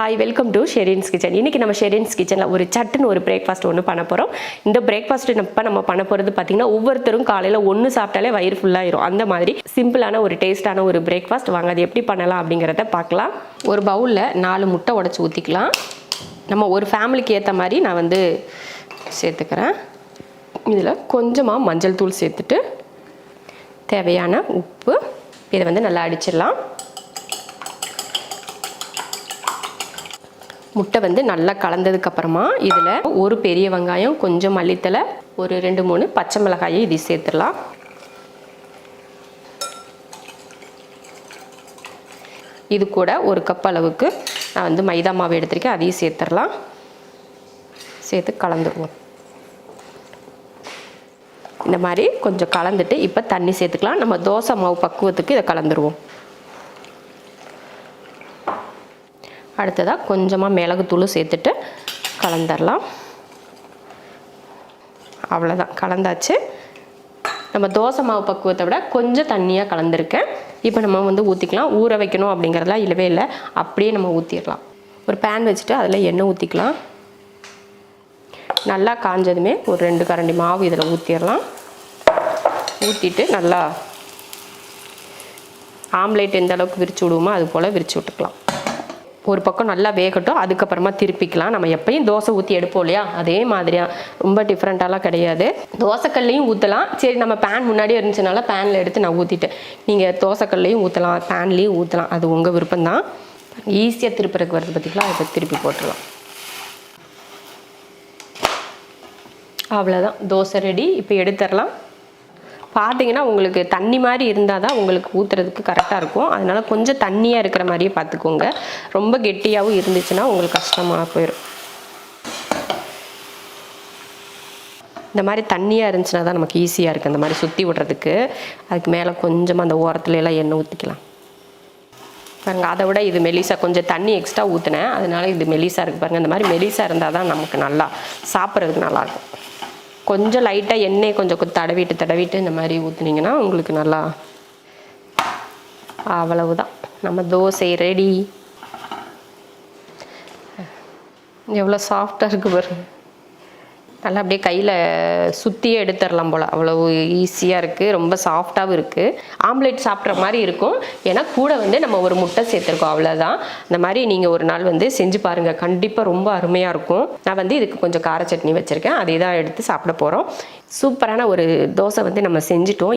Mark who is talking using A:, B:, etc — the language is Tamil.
A: Hi welcome to Sherin's kitchen இன்னைக்கு நம்ம ஷெரின்ஸ் கிச்சனில் ஒரு சட்டுன்னு ஒரு பிரேக்ஃபாஸ்ட் ஒன்று பண்ண போகிறோம் இந்த பிரேக்ஃபாஸ்ட் இப்போ நம்ம பண்ண போகிறது பார்த்தீங்கன்னா ஒவ்வொருத்தரும் காலையில் ஒன்று சாப்பிட்டாலே வயிறு ஃபுல்லாகிடும் அந்த மாதிரி சிம்பிளான ஒரு டேஸ்டான ஒரு பிரேக்ஃபாஸ்ட் வாங்க அது எப்படி பண்ணலாம் அப்படிங்கிறத பார்க்கலாம். ஒரு பவுலில் நாலு முட்டை உடச்சி ஊற்றிக்கலாம் நம்ம ஒரு ஃபேமிலிக்கு ஏற்ற மாதிரி நான் வந்து சேர்த்துக்கிறேன். இதில் கொஞ்சமாக மஞ்சள் தூள் சேர்த்துட்டு தேவையான உப்பு இதை வந்து நல்லா அடிச்சிடலாம். முட்டை வந்து நல்லா கலந்ததுக்கு அப்புறமா இதில் ஒரு பெரிய வெங்காயம் கொஞ்சம் மல்லித்தலை ஒரு ரெண்டு மூணு பச்சை மிளகாயை இது சேர்த்துடலாம். இது கூட ஒரு கப் அளவுக்கு நான் வந்து மைதா மாவு எடுத்திருக்கேன் அதையும் சேர்த்துடலாம். சேர்த்து கலந்துருவோம் இந்த மாதிரி கொஞ்சம் கலந்துட்டு இப்போ தண்ணி சேர்த்துக்கலாம். நம்ம தோசை மாவு பக்குவத்துக்கு இதை கலந்துருவோம். அடுத்ததாக கொஞ்சமாக மிளகுத்தூள் சேர்த்துட்டு கலந்துடலாம் அவ்வளோதான் கலந்தாச்சு. நம்ம தோசை மாவு பக்குவத்தை விட கொஞ்சம் தண்ணியாக கலந்துருக்கேன். இப்போ நம்ம வந்து ஊற்றிக்கலாம் ஊற வைக்கணும் அப்படிங்கிறதெல்லாம் இல்லவே இல்லை. அப்படியே நம்ம ஊற்றிடலாம் ஒரு பேன் வச்சுட்டு அதில் எண்ணெய் ஊற்றிக்கலாம் நல்லா காஞ்சதுமே ஒரு ரெண்டு கரண்டி மாவு இதில் ஊற்றிடலாம் ஊற்றிட்டு நல்லா ஆம்லேட் எந்த அளவுக்கு விரிச்சு விடுவோமோ அது போல் விரிச்சு விட்டுக்கலாம். ஒரு பக்கம் நல்லா வேகட்டும் அதுக்கப்புறமா திருப்பிக்கலாம். நம்ம எப்பயும் தோசை ஊற்றி எடுப்போம் இல்லையா? அதே மாதிரியா. ரொம்ப டிஃப்ரெண்ட்டாலாம் கிடையாது. தோசைக்கல்லையும் ஊற்றலாம் சரி நம்ம பேன் முன்னாடியே இருந்துச்சுனால பேனில் எடுத்து நான் ஊற்றிட்டேன் நீங்கள் தோசைக்கல்லையும் ஊற்றலாம் பேன்லேயும் ஊற்றலாம் அது உங்கள் விருப்பம் தான் ஈஸியாக திருப்புறதுக்கு வருது பார்த்திங்களா அதை திருப்பி போட்டுடலாம். அவ்வளோதான் தோசை ரெடி இப்போ எடுத்துடலாம். பார்த்தீங்கன்னா உங்களுக்கு தண்ணி மாதிரி இருந்தால் தான் உங்களுக்கு ஊற்றுறதுக்கு கரெக்டாக இருக்கும். அதனால் கொஞ்சம் தண்ணியாக இருக்கிற மாதிரியே பார்த்துக்கோங்க ரொம்ப கெட்டியாகவும் இருந்துச்சுன்னா உங்களுக்கு கஷ்டமாக போயிடும் இந்த மாதிரி தண்ணியாக இருந்துச்சுன்னா தான் நமக்கு ஈஸியாக இருக்குது அந்த மாதிரி சுற்றி விடுறதுக்கு. அதுக்கு மேலே கொஞ்சமாக அந்த ஓரத்துல எல்லாம் எண்ணெய் ஊற்றிக்கலாம் பாருங்க அதை விட இது மெலிசா கொஞ்சம் தண்ணி எக்ஸ்ட்ரா ஊற்றினேன் அதனால இது மெலிசா இருக்குது பாருங்கள் இந்த மாதிரி மெலிசா இருந்தால் தான் நமக்கு நல்லா சாப்பிட்றதுக்கு நல்லாயிருக்கும் கொஞ்சம் லைட்டாக எண்ணெய் கொஞ்சம் தடவிட்டு தடவிட்டு இந்த மாதிரி ஊற்றுனீங்கன்னா உங்களுக்கு நல்லா அவ்வளவுதான். நம்ம தோசை ரெடி எவ்வளோ சாஃப்டாக இருக்குது பாருங்கள் நல்லா அப்படியே கையில் சுற்றியே எடுத்துடலாம் போல். அவ்வளவு ஈஸியாக இருக்குது ரொம்ப சாஃப்டாகவும் இருக்குது ஆம்லேட் சாப்பிட்ற மாதிரி இருக்கும். ஏன்னா கூட வந்து நம்ம ஒரு முட்டை சேர்த்துருக்கோம். அவ்வளோதான் இந்த மாதிரி நீங்கள் ஒரு நாள் வந்து செஞ்சு பாருங்கள் கண்டிப்பாக ரொம்ப அருமையாக இருக்கும். நான் வந்து இதுக்கு கொஞ்சம் கார சட்னி வச்சுருக்கேன். அதை தான் எடுத்து சாப்பிட போகிறோம் சூப்பரான ஒரு தோசை வந்து நம்ம செஞ்சிட்டோம்.